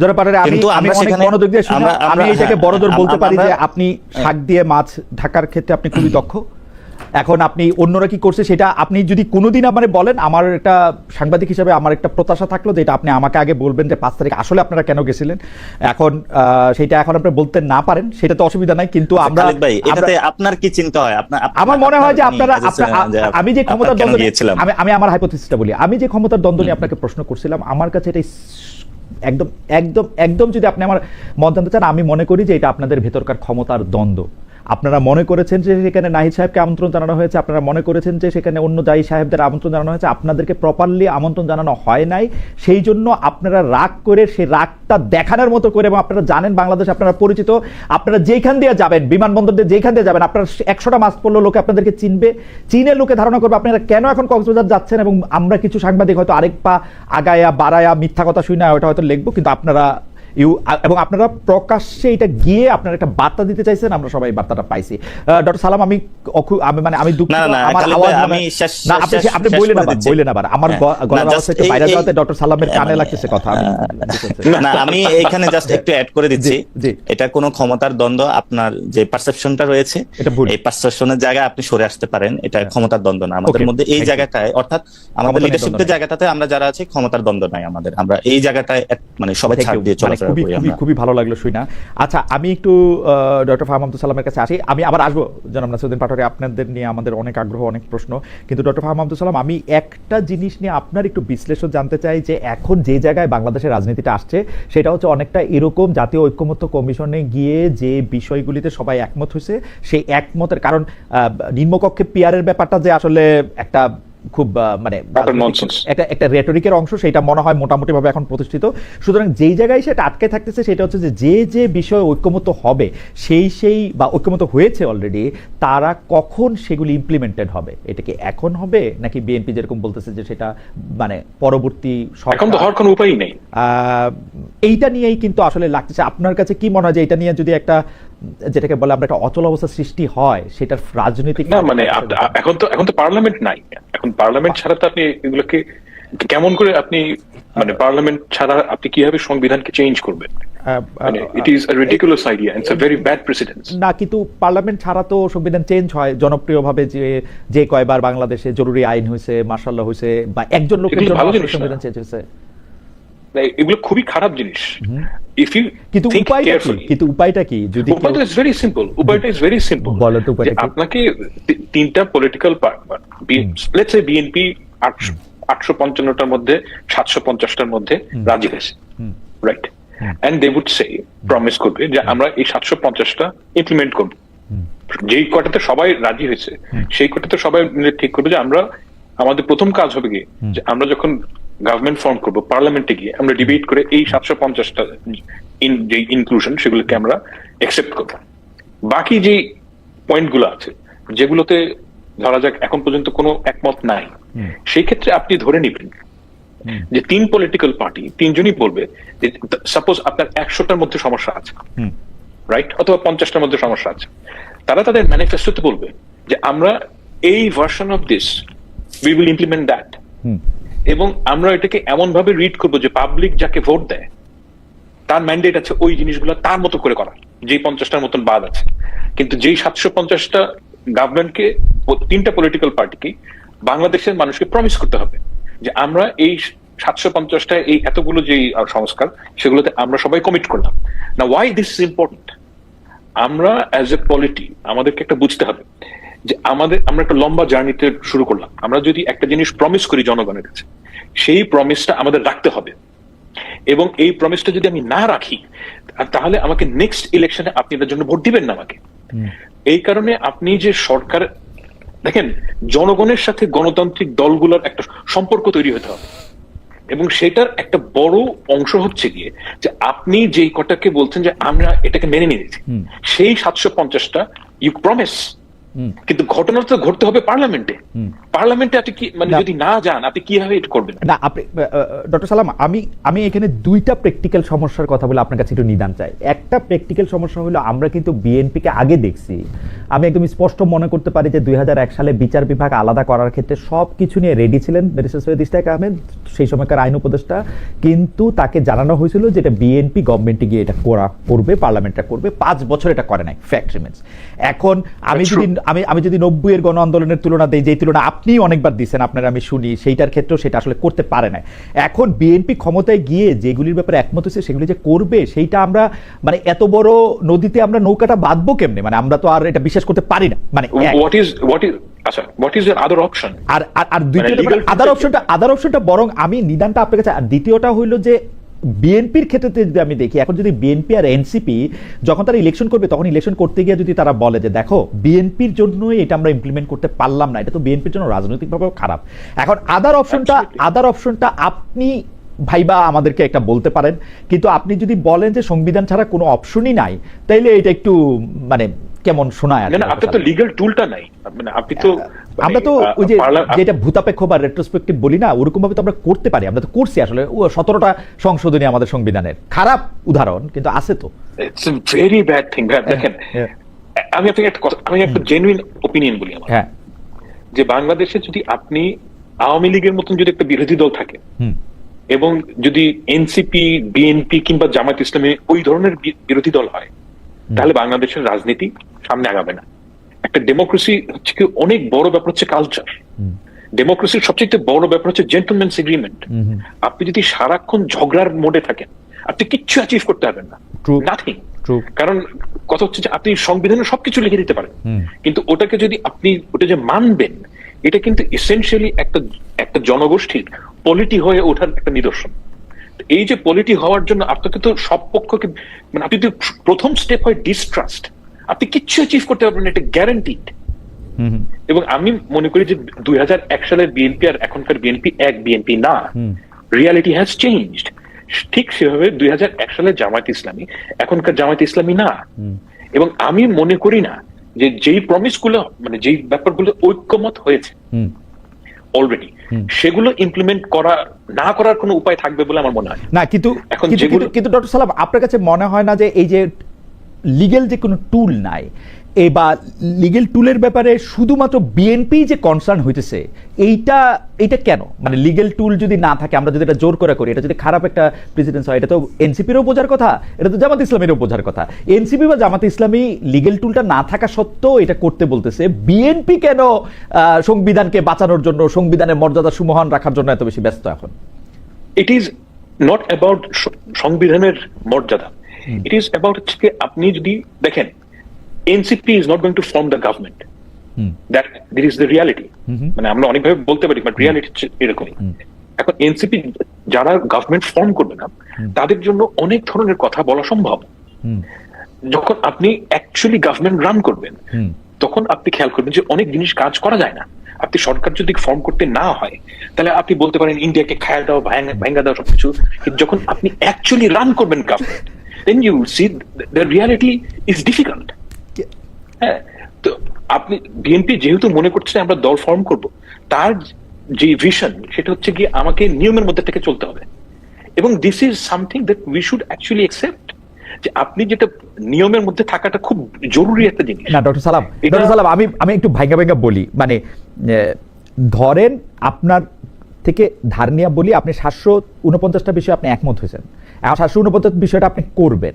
জনাব পাটোয়ারি, আমি আমি আমরা অনেক মনোযোগ দিয়ে শুনলাম। আমি এটাকে হ্যাঁ, বড়জোর হ্যাঁ, বলতে পারি যে আপনি শাক দিয়ে মাছ ঢাকার ক্ষেত্রে আপনি খুবই দক্ষ। এখন আপনি অন্যরা কি করছে সেটা আপনি যদি কোনোদিন আমারে বলেন আমার একটা সাংবাদিক হিসেবে আমার একটা প্রত্যাশা থাকল যে এটা আপনি আমাকে আগে বলবেন যে পাঁচ তারিখ আসলে আপনারা কেন গেছিলেন। এখন সেটা এখন আপনি বলতে না পারেন সেটা তো অসুবিধা নাই কিন্তু আমরা ভাই আমরা- এটাতে আপনার কি চিন্তা হয়? আমার মনে হয় যে আপনারা আমি যে ক্ষমতার দ্বন্দ্ব আমি আমি আমার হাইপোথিসিসটা বলি। আমি যে ক্ষমতার দ্বন্দ্ব নিয়ে আপনাকে প্রশ্ন করছিলাম আমার কাছে এটা একদম একদম একদম যদি আপনি আমার মত জানতে চান, আমি মনে করি যে এটা আপনাদের ভেতরকার ক্ষমতার দ্বন্দ্ব। আপনারা মনে করেছেন যে সেখানে নাহিদ সাহেবকে আমন্ত্রণ জানানো হয়েছে? আপনারা মনে করেছেন যে সেখানে অন্য দায়ী সাহেবদের আমন্ত্রণ জানানো হয়েছে? আপনাদেরকে প্রপারলি আমন্ত্রণ জানানো হয় নাই। সেই জন্য আপনারা রাগ করে সেই রাগটা দেখানোর মতো করে এবং আপনারা জানেন বাংলাদেশ আপনারা পরিচিত। আপনারা যেখান দিয়ে যাবেন, বিমানবন্দর দিয়ে যেখান দিয়ে যাবেন, আপনারা একশোটা মাস পড়ল, লোকে আপনাদেরকে চিনবে। চীনের লোকে ধারণা করবে, আপনারা কেন এখন কক্সবাজার যাচ্ছেন এবং আমরা কিছু সাংবাদিক হয়তো আরেক পা আগায়া, বাড়ায়া মিথ্যা কথা শুনে ওটা হয়তো লিখব, কিন্তু আপনারা ইউ এবং আপনারা প্রকাশ্যে এটা গিয়ে আপনারা একটা বার্তা দিতে চাইছেন আমরা সবাই বার্তাটা পাইছি। ডক্টর সালাম আমি আমি মানে আমি দুঃখিত আমার আওয়াজ আমি না আপনি আপনি বললেন আবার বললেন আবার। আমার হ্যাঁ। গলার আওয়াজ থেকে বাইরে যাওয়াতে ডক্টর সালামের কানে মানে- লাগতেছে কথা আমি না আমি এখানে জাস্ট একটু অ্যাড করে দিচ্ছি। এটা কোনো ক্ষমতার দ্বন্দ্ব আপনার যে পারসেপশনটা রয়েছে। এই পারসেপশনের জায়গায় আপনি সরে আসতে পারেন এটা ক্ষমতার দ্বন্দ্ব না। আমাদের মধ্যে এই জায়গাটায় অর্থাৎ আমাদের লিডারশিপের জায়গাটাতে আমরা যারা আছি ক্ষমতার দ্বন্দ্ব নাই আমাদের। আমরা এই জায়গাটায় মানে সবাই ছাড় দিয়ে মানে চলাফেরা খুবই খুবই খুবই ভালো লাগল শুই না আচ্ছা আমি একটু ডক্টর ফাহাম আব্দুল সালামের কাছে আসি। আমি আবার আসব জনাব নাসিরুদ্দিন পাটোয়ারি আপনাদের নিয়ে আমাদের অনেক আগ্রহ অনেক প্রশ্ন। কিন্তু ডক্টর ফাহাম আব্দুল সালাম আমি একটা জিনিস নিয়ে আপনার একটু বিশ্লেষণ জানতে চাই যে এখন যে জায়গায় বাংলাদেশের রাজনীতিটা আসছে সেটা হচ্ছে অনেকটা এরকম জাতীয় ঐক্যমত্য কমিশনে গিয়ে যে বিষয়গুলিতে সবাই একমত হয়েছে সেই একমতের কারণ নিম্নকক্ষে পিয়ারের ব্যাপারটা যে আসলে একটা খুব মানে একটা একটা রেটরিকের অংশ সেটা মনে হয় মোটামুটি ভাবে এখন প্রতিষ্ঠিত। সুতরাং যেই জায়গায় সেটা আটকে থাকতেছে সেটা হচ্ছে যে যে যে বিষয়ে ঐক্যমত হবে সেই সেই বা ঐক্যমত হয়েছে অলরেডি তারা কখন সেগুলি ইমপ্লিমেন্টেড হবে? এটা কি এখন হবে? নাকি বিএনপি যেরকম বলতেছে যে সেটা মানে পরবর্তী এখন তো হওয়ার কোনো উপায়ই নেই। আহ, এইটা নিয়েই কিন্তু আসলে লাগতেছে। আপনার কাছে কি মনে হয় যে এটা নিয়ে যদি একটা যেটাকে বলে আমরা একটা অচল অবস্থা সৃষ্টি হয় সেটার রাজনৈতিক না মানে এখন তো এখন তো পার্লামেন্ট নাই। এখন পার্লামেন্ট ছাড়া তো আপনি এগুলোকে কেমন করে আপনি মানে পার্লামেন্ট ছাড়া আপনি কীভাবে সংবিধানকে চেঞ্জ করবেন? মানে আহ, it is ridiculous idea it's a very bad precedence না কিন্তু পার্লামেন্ট ছাড়া তো সংবিধান চেঞ্জ হয় জনপ্রিয়ভাবে যে যে কয়বার বাংলাদেশে জরুরি আইন হয়েছে মার্শাল্লাহ হয়েছে বা একজন লোকের জন্য। সংবিধান চেঞ্জ হয়েছে। এগুলো খুবই খারাপ জিনিস। ইফ ইউ কিন্তু উপায়টা কি? কিন্তু উপায়টা কি? যদি উপায়টা ইজ ভেরি সিম্পল উপায়টা ইজ ভেরি সিম্পল বলো তো উপায়টা আপনাকে তিনটা পলিটিক্যাল লেটস সে বিএনপি আটশো আটশো পঞ্চান্নটার মধ্যে সাতশো পঞ্চাশটার মধ্যে রাজি হয়েছে। Right and they would say promise করবে যে আমরা এই সাতশো পঞ্চাশটা ইমপ্লিমেন্ট করব। যেই কটাতে সবাই রাজি হয়েছে সেই কটাতে সবাই মিলে ঠিক করবে যে আমরা আমাদের প্রথম কাজ হবে কি? যে আমরা যখন গভর্নমেন্ট ফর্ম করব পার্লামেন্টে গিয়ে আমরা ডিবেট করে এই সাতশো পঞ্চাশটা যে ইনক্লুশন সেগুলোকে আমরা একসেপ্ট করব। বাকি যে পয়েন্টগুলো আছে যেগুলোতে ধরা যাক এখন পর্যন্ত কোনো একমত নাই সেই ক্ষেত্রে আপনি ধরে নিবেন যে তিন পলিটিক্যাল পার্টি তিনজনই বলবে যে সাপোজ আপনার একশোটার মধ্যে সমস্যা আছে রাইট অথবা পঞ্চাশটার মধ্যে সমস্যা আছে। তারা তাদের ম্যানিফেস্টোতে বলবে যে আমরা এই version of this we will implement that. এবং আমরা এটাকে এমন ভাবে রিড করব যে পাবলিক যাকে ভোট দেয়, তার ম্যান্ডেট আছে ওই জিনিসগুলো তার মতো করে করা যেই পঞ্চাশটার মতন বাদ আছে। কিন্তু যেই সাতশো পঞ্চাশটা গভর্নমেন্টকে তিনটা পলিটিক্যাল পার্টিকে বাংলাদেশের মানুষকে প্রমিস করতে হবে যে আমরা এই সাতশো পঞ্চাশটা এই এতগুলো যে সংস্কার, সেগুলোতে আমরা সবাই কমিট করলাম। না ওয়াই দিস ইম্পর্টেন্ট আমরা অ্যাজ এ পলিটি আমাদেরকে একটা বুঝতে হবে। যে আমাদের আমরা একটা লম্বা জার্নিতে শুরু করলাম। আমরা যদি একটা জিনিস প্রমিস করি জনগণের কাছে সেই প্রমিসটা আমাদের রাখতে হবে। এবং এই প্রমিসটা যদি আমি না রাখি তাহলে আমাকে নেক্সট ইলেকশনে আপনি এটার জন্য ভোট দিবেন না আমাকে। এই কারণে আপনি যে সরকার দেখেন জনগণের সাথে গণতান্ত্রিক দলগুলোর একটা সম্পর্ক তৈরি হতে হবে। এবং সেটার একটা বড় অংশ হচ্ছে গিয়ে যে আপনি যেই কটাকে বলছেন যে আমরা এটাকে মেনে নিয়েছি সেই সাতশো পঞ্চাশটা ইউ প্রমিস। কিন্তু ঘটনা তো ঘটতে হবে পার্লামেন্টে। পার্লামেন্টে আপনি কি মানে। যদি না যান আপনি কীভাবে এটা করবেন? না আপনি ডক্টর সালাম আমি আমি এখানে দুইটা প্র্যাকটিক্যাল সমস্যার কথা বলে আপনার কাছে একটু নিদান চাই। একটা প্র্যাকটিক্যাল সমস্যা হলো আমরা কিন্তু বিএনপিকে আগে দেখছি। আমি একদম স্পষ্ট মনে করতে পারি যে দুই হাজার এক সালে বিচার বিভাগ আলাদা করার ক্ষেত্রে সব কিছু নিয়ে রেডি ছিলেন ব্যারিস্টার সৈয়দ ইস্তাক আহমেদ সেই সময়কার আইন উপদেষ্টা। কিন্তু তাকে জানানো হয়েছিল যে এটা বিএনপি গভর্নমেন্টে গিয়ে এটা করা করবে পার্লামেন্টটা করবে। পাঁচ বছর এটা করে নাই ফ্যাক্ট রিমেন্স এখন আমি যদি true. আমি আমি যদি নব্বই এর গণ আন্দোলনের তুলনা দেই যেই তুলনা আপনি অনেকবার দিচ্ছেন আপনার আমি শুনি সেইটার ক্ষেত্রেও সেটা আসলে করতে পারে না এখন বিএনপি ক্ষমতায় গিয়ে যেগুলির ব্যাপারে একমত হয়েছে সেগুলি যে করবে সেইটা আমরা মানে এত বড় নদীতে আমরা নৌকাটা বাঁধবো কেমনে? মানে আমরা তো আর এটা বিশ্বাস করতে পারি না। মানে হোয়াট ইজ হোয়াট ইজ আচ্ছা হোয়াট ইজ এর আদার অপশন আর আর আর দ্বিতীয়টা আদার অপশনটা আদার অপশনটা বরং আমি নিদানটা আপনার কাছে আর দ্বিতীয়টা হইল যে বিএনপির ক্ষেত্রে যদি আমি দেখি এখন যদি বিএনপি আর এনসিপি যখন তারা ইলেকশন করবে তখন ইলেকশন করতে গিয়ে যদি তারা বলে যে দেখো বিএনপির জন্যই এটা আমরা ইমপ্লিমেন্ট করতে পারলাম না এটা তো বিএনপির জন্য রাজনৈতিকভাবেও খারাপ। এখন আদার অপশনটা আদার অপশনটা আপনি ভাইবা আমাদেরকে একটা বলতে পারেন কিন্তু আপনি যদি বলেন যে সংবিধান ছাড়া কোনো অপশনই নাই তাইলে এটা একটু মানে কেমন শোনায় আপনার তো লিগ্যাল টুলটা নাই। মানে আপনি তো আমরা তো মানে, ওই যে যেটা ভূতাপেক্ষ বা রেট্রোস্পেক্টিভ বলি না ওরকম ভাবে তো আমরা করতে পারি। আমরা তো করছি আসলে। সতেরোটা সংশোধনী আমাদের সংবিধানের। খারাপ উদাহরণ কিন্তু আছে তো। ইটস ভেরি ব্যাড থিং দেখেন হ্যাঁ। আমি আপনাকে একটা কথা আমি একটা জেনুইন ওপিনিয়ন বলি আমার। হ্যাঁ। যে বাংলাদেশে যদি আপনি আওয়ামী লীগের মতন যদি একটা বিরোধী দল থাকে হুম। এবং যদি এনসিপি বিএনপি কিংবা জামাত ইসলামী ওই ধরনের বিরোধী দল হয় তাহলে বাংলাদেশের রাজনীতি সামনে আগাবে না। একটা ডেমোক্রেসি হচ্ছে কি অনেক বড় ব্যাপার হচ্ছে কালচার ডেমোক্রেসির সবচেয়ে বড় ব্যাপার হচ্ছে জেন্টলম্যানস এগ্রিমেন্ট। আপনি যদি সারাক্ষণ ঝগড়ার মোডে থাকেন আপনি কিচ্ছু অ্যাচিভ করতে পারবেন না। নাথিং কারণ কথা হচ্ছে যে আপনি সংবিধানে সবকিছু লিখে দিতে পারেন। কিন্তু ওটাকে যদি আপনি ওটা যে মানবেন এটা কিন্তু এসেনশিয়ালি একটা একটা জনগোষ্ঠীর পলিটি হয়ে ওঠার একটা নিদর্শন। এই যে পলিটি হওয়ার জন্য আপনাকে তো সব পক্ষকে মানে আপনি তো প্রথম স্টেপ হয় ডিস্ট্রাস্ট আপনি কিচ্ছু অ্যাচিভ করতে পারবেন না এটা গ্যারান্টিড এবং আমি মনে করি যে দুই হাজার এক সালের বিএনপি আর এখনকার বিএনপি এক বিএনপি না। রিয়ালিটি হ্যাজ চেঞ্জড ঠিক সেভাবে দুই হাজার এক সালের জামায়াত ইসলামী এখনকার জামায়াত ইসলামী না। এবং আমি মনে করি না যে যেই প্রমিসগুলো মানে যেই ব্যাপারগুলো ঐক্যমত হয়েছে হুম। অলরেডি সেগুলো ইমপ্লিমেন্ট করা না করার কোনো উপায় থাকবে বলে আমার মনে হয় না। কিন্তু এখন কিন্তু ডক্টর সালাম আপনার কাছে মনে হয় না যে এই যে লিগেল যে কোনো টুল নাই এই বা লিগেল টুলের ব্যাপারে শুধুমাত্র বিএনপি যে কনসার্ন হইতেছে, এইটা এইটা কেন? মানে লিগেল টুল যদি না থাকে, আমরা যদি এটা জোর করে করি, এটা যদি খারাপ একটা প্রেসিডেন্স হয়, এটা তো এনসিপিরও বোঝার কথা, এটা তো জামাত ইসলামেরও বোঝার কথা। এনসিপি বা জামাত ইসলামী লিগেল টুলটা না থাকা সত্ত্বেও এটা করতে বলতেছে বিএনপি কেন সংবিধানকে বাঁচানোর জন্য, সংবিধানের মর্যাদা সুমহান রাখার জন্য এত বেশি ব্যস্ত এখন? ইট ইজ নট অ্যাবাউট সংবিধানের মর্যাদা। ইট ইজ অ্যাবাউট হচ্ছে কি আপনি যদি দেখেন NCP is not going to form the government. That that is the reality মানে আমরা অনেকভাবে বলতে পারি বাট রিয়ালিটি হচ্ছে এরকমই। এখন এনসিপি যারা গভর্নমেন্ট ফর্ম করবে না তাদের জন্য অনেক ধরনের কথা বলা সম্ভব। যখন আপনি অ্যাকচুয়ালি গভর্নমেন্ট রান করবেন। তখন আপনি খেয়াল করবেন যে অনেক জিনিস কাজ করা যায় না। আপনি সরকার যদি ফর্ম করতে না হয় তাহলে আপনি বলতে পারেন ইন্ডিয়াকে খায়া দাও ভেঙ্গা দাও সবকিছু। যখন আপনি অ্যাকচুয়ালি রান করবেন government then you see the reality is difficult হ্যাঁ তো আপনি বিএনপি যেহেতু মনে করছে আমরা দল ফর্ম করব তার যে ভিশন সেটা হচ্ছে গিয়ে আমাকে নিয়মের মধ্যে থেকে চলতে হবে। এবং this is something that we should actually accept যে আপনি যেটা নিয়মের মধ্যে থাকাটা খুব জরুরি একটা জিনিস। না ডক্টর সালাম ডক্টর সালাম আমি আমি একটু ভাইঙ্গা ভাইঙ্গা বলি মানে ধরেন আপনার থেকে ধার নিয়ে বলি আপনি সাতশো উনপঞ্চাশটা বিষয়ে আপনি একমত হয়েছেন। সাতশো উনপঞ্চাশ বিষয়টা আপনি করবেন।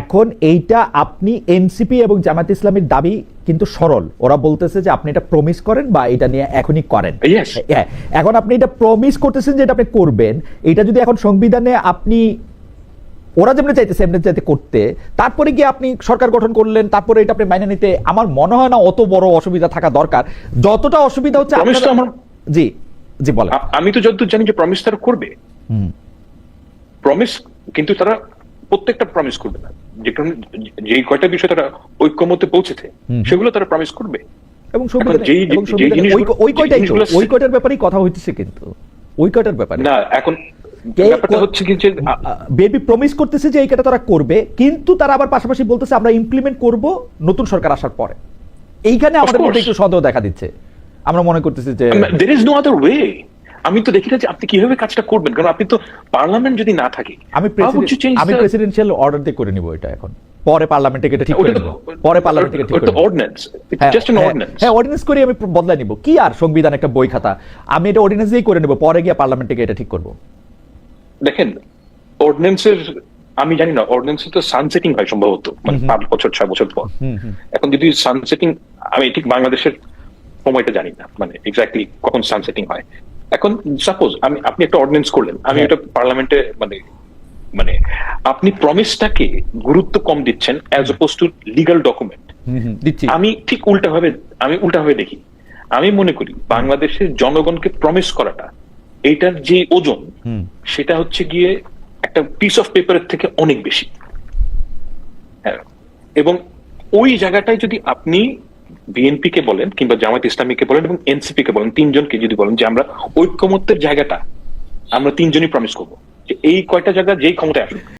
এখন এইটা আপনি এনসিপি এবং জামাত ইসলামের দাবি কিন্তু সরল। ওরা বলতেছে যে আপনি এটা প্রমিস করেন বা এটা নিয়ে এখনই করেন। হ্যাঁ এখন আপনি এটা প্রমিস করতেছেন যে এটা আপনি করবেন। এটা যদি এখন সংবিধানে আপনি ওরা যেমনি চাইতেছে এমনি চাইতে করতে। তারপরে গিয়ে আপনি সরকার গঠন করলেন তারপরে এটা আপনি মাইনে নিতে। আমার মনে হয় না অত বড় অসুবিধা থাকা দরকার। যতটা অসুবিধা হচ্ছে জি জি বলেন। আমি তো যতদূর জানি যে প্রমিস তারা করবে। হুম, প্রমিস কিন্তু তারা প্রত্যেকটা প্রমিস করবে না। যে কারণে যেই কয়টা বিষয় তারা ঐক্যমতে পৌঁছেছে সেগুলো তারা প্রমিস করবে। এবং ওই- ওই কয়টাই ওই কয়টার ব্যাপারেই কথা হইতেছে কিন্তু। ওই কয়টার ব্যাপারে। না এখন হচ্ছে যে বেবি প্রমিস করতেছে যে এইটা তারা করবে কিন্তু তারা আবার পাশাপাশি বলতেছে আমরা ইমপ্লিমেন্ট করব নতুন সরকার আসার পরে। এইখানে আমাদের মধ্যে একটু সন্দেহ দেখা দিচ্ছে। আমরা মনে করতেছি যে there is no other way আমি তো দেখি না যে আপনি কীভাবে কাজটা করবেন কারণ আপনি তো পার্লামেন্ট যদি না থাকে আমি আমি প্রেসিডেন্সিয়াল অর্ডার দিয়ে করে নিব এটা এখন। পরে পার্লামেন্টে এটা ঠিক করে নিব। পরে পার্লামেন্টে ঠিক করে। অর্ডিন্যান্স হ্যাঁ, জাস্ট অ্যান হ্যাঁ, অর্ডিন্যান্স হ্যাঁ অর্ডিন্যান্স করে আমি বদলাই নিব। কি আর সংবিধান একটা বই খাতা? আমি এটা অর্ডিন্যান্স দিয়েই করে নিব পরে গিয়ে পার্লামেন্টে গিয়ে এটা ঠিক করব। দেখেন অর্ডিন্যান্সের আমি জানি না অর্ডিন্যান্স তো সানসেটিং হয় সম্ভবত মানে পাঁচ বছর ছয় বছর পর। এখন যদি সানসেটিং আমি ঠিক বাংলাদেশের সময়টা জানি না মানে এক্স্যাক্টলি কখন সানসেটিং হয়। এখন সাপোজ আমি আপনি একটা অর্ডিন্যান্স করলেন আমি হ্যাঁ। এটা পার্লামেন্টে মানে মানে আপনি প্রমিসটাকে গুরুত্ব কম দিচ্ছেন as oppose to legal document আমি ঠিক উল্টা ভাবে আমি উল্টা ভাবে দেখি। আমি মনে করি বাংলাদেশের জনগণকে প্রমিস করাটা এইটার যে ওজন সেটা হচ্ছে গিয়ে একটা পিস অফ পেপারের থেকে অনেক বেশি। হ্যাঁ। এবং ওই জায়গাটায় যদি আপনি বিএনপি কে বলেন কিংবা জামাত ইসলামীকে বলেন এবং এনসিপি কে বলেন, তিনজনকে যদি বলেন যে আমরা ঐক্যমত্যের জায়গাটা আমরা তিনজনই প্রমিস করব যে এই কয়টা জায়গা যেই ক্ষমতায় আসুক।